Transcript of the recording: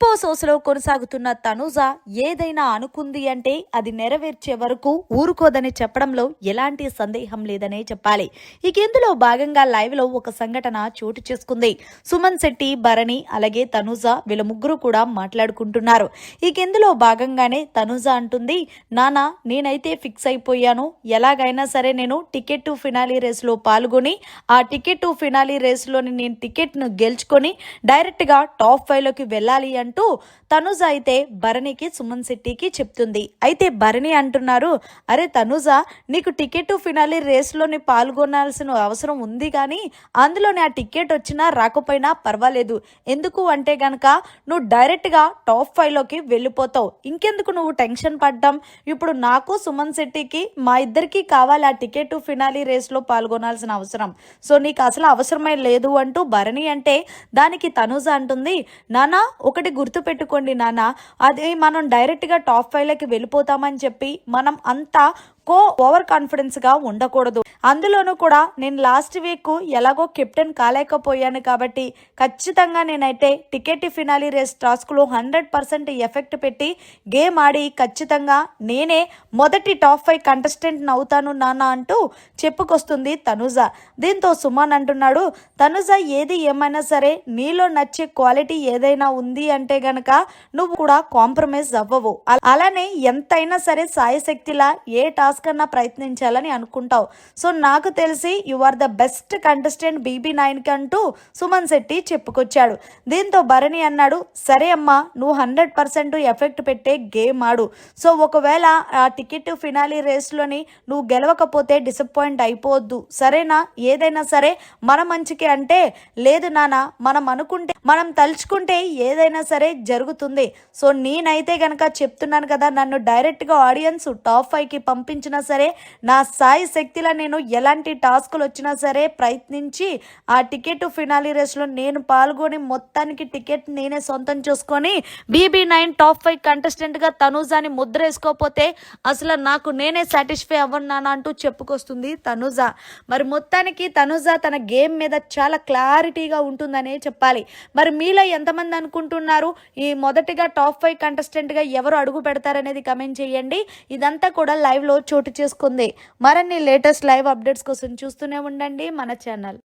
పో సోసలో కొనసాగుతున్న తనుజ ఏదైనా అనుకుంది అంటే అది నెరవేర్చే వరకు ఊరుకోదని చెప్పడంలో ఎలాంటి సందేహం లేదనే చెప్పాలి. ఇక ఇందులో భాగంగా లైవ్లో ఒక సంఘటన చోటు చేసుకుంది. సుమన్ శెట్టి భరణి అలాగే తనుజ వీళ్ళ ముగ్గురు కూడా మాట్లాడుకుంటున్నారు. ఇక ఇందులో భాగంగానే తనుజ అంటుంది నానా నేనైతే ఫిక్స్ అయిపోయాను. ఎలాగైనా సరే నేను టికెట్ టు ఫినాలీ రేస్లో పాల్గొని ఆ టికెట్ టు ఫినాలీ రేస్లోని నేను టికెట్ను గెలుచుకొని డైరెక్ట్గా టాప్ ఫైవ్లోకి వెళ్ళాలి అంటే తనుజ అయితే భరణికి సుమన్ శెట్టికి చెప్తుంది. అయితే భరణి అంటున్నారు అరే తనుజ నీకు టికెట్ ఫినాలి రేస్లోని పాల్గొనాల్సిన అవసరం ఉంది కానీ అందులోని ఆ టికెట్ వచ్చినా రాకపోయినా పర్వాలేదు. ఎందుకు అంటే గనక నువ్వు డైరెక్ట్గా టాప్ ఫైవ్లోకి వెళ్ళిపోతావు. ఇంకెందుకు నువ్వు టెన్షన్ పడ్డం? ఇప్పుడు నాకు సుమన్ శెట్టికి మా ఇద్దరికి కావాలి ఆ టికెట్ ఫినాలి రేస్లో పాల్గొనాల్సిన అవసరం. సో నీకు అసలు అవసరమే లేదు అంటూ భరణి అంటే దానికి తనుజ అంటుంది నానా ఒకటి గుర్తు పెట్టుకోండి నాన్న. అది మనం డైరెక్ట్గా టాప్ ఫైవ్లోకి వెళ్ళిపోతామని చెప్పి మనం అంతా కో ఓవర్ కాన్ఫిడెన్స్గా ఉండకూడదు. అందులోనూ కూడా నేను లాస్ట్ వీక్ ఎలాగో కెప్టెన్ కాలేకపోయాను కాబట్టి ఖచ్చితంగా నేనైతే టికెట్ ఫినాలి రేస్ టాస్క్లో హండ్రెడ్ పర్సెంట్ ఎఫెక్ట్ పెట్టి గేమ్ ఆడి ఖచ్చితంగా నేనే మొదటి టాప్ ఫైవ్ కంటెస్టెంట్ అవుతాను నాన్న అంటూ చెప్పుకొస్తుంది తనుజ. దీంతో సుమన్ అంటున్నాడు తనుజ ఏది ఏమైనా సరే నీలో నచ్చే క్వాలిటీ ఏదైనా ఉంది అంటే గనక నువ్వు కూడా కాంప్రమైజ్ అవ్వవు. అలానే ఎంతైనా సరే సాయశక్తిలా ఏ టాస్క్ అన్నా ప్రయత్నించాలని అనుకుంటావు. సో సో నాకు తెలిసి you are the best contestant BB నైన్కి అంటూ సుమన్ శెట్టి చెప్పుకొచ్చాడు. దీంతో భరణి అన్నాడు సరే అమ్మా నువ్వు హండ్రెడ్ పర్సెంట్ ఎఫెక్ట్ పెట్టే గేమ్ ఆడు. సో ఒకవేళ ఆ టికెట్ ఫినాలీ రేస్లోని నువ్వు గెలవకపోతే డిసప్పాయింట్ అయిపోవద్దు. సరేనా? ఏదైనా సరే మన మంచికి అంటే లేదు నాన్న మనం అనుకుంటే మనం తలుచుకుంటే ఏదైనా సరే జరుగుతుంది. సో నేనైతే గనక చెప్తున్నాను కదా నన్ను డైరెక్ట్గా ఆడియన్స్ టాప్ ఫైవ్కి పంపించినా సరే నా సాయి శక్తిలో నేను ఎలాంటి టాస్కులు వచ్చినా సరే ప్రయత్నించి ఆ టికెట్ ఫినాలీ రేస్లో నేను పాల్గొని మొత్తానికి టికెట్ నేనే సొంతం చేసుకొని బీబీ నైన్ టాప్ ఫైవ్ కంటెస్టెంట్గా తనూజాని ముద్ర వేసుకోకపోతే అసలు నాకు నేనే సాటిస్ఫై అవ్వన్నాను అంటూ చెప్పుకొస్తుంది తనుజ. మరి మొత్తానికి తనుజ తన గేమ్ మీద చాలా క్లారిటీగా ఉంటుందనే చెప్పాలి. మరి మీలో ఎంతమంది అనుకుంటున్నారు? ఈ మొదటిగా టాప్ ఫైవ్ కంటెస్టెంట్గా ఎవరు అడుగు పెడతారనేది కమెంట్ చేయండి. ఇదంతా కూడా లైవ్లో చోటు చేసుకుంది. మరిన్ని లేటెస్ట్ లైవ్ అప్డేట్స్ కోసం చూస్తూనే ఉండండి మన ఛానల్.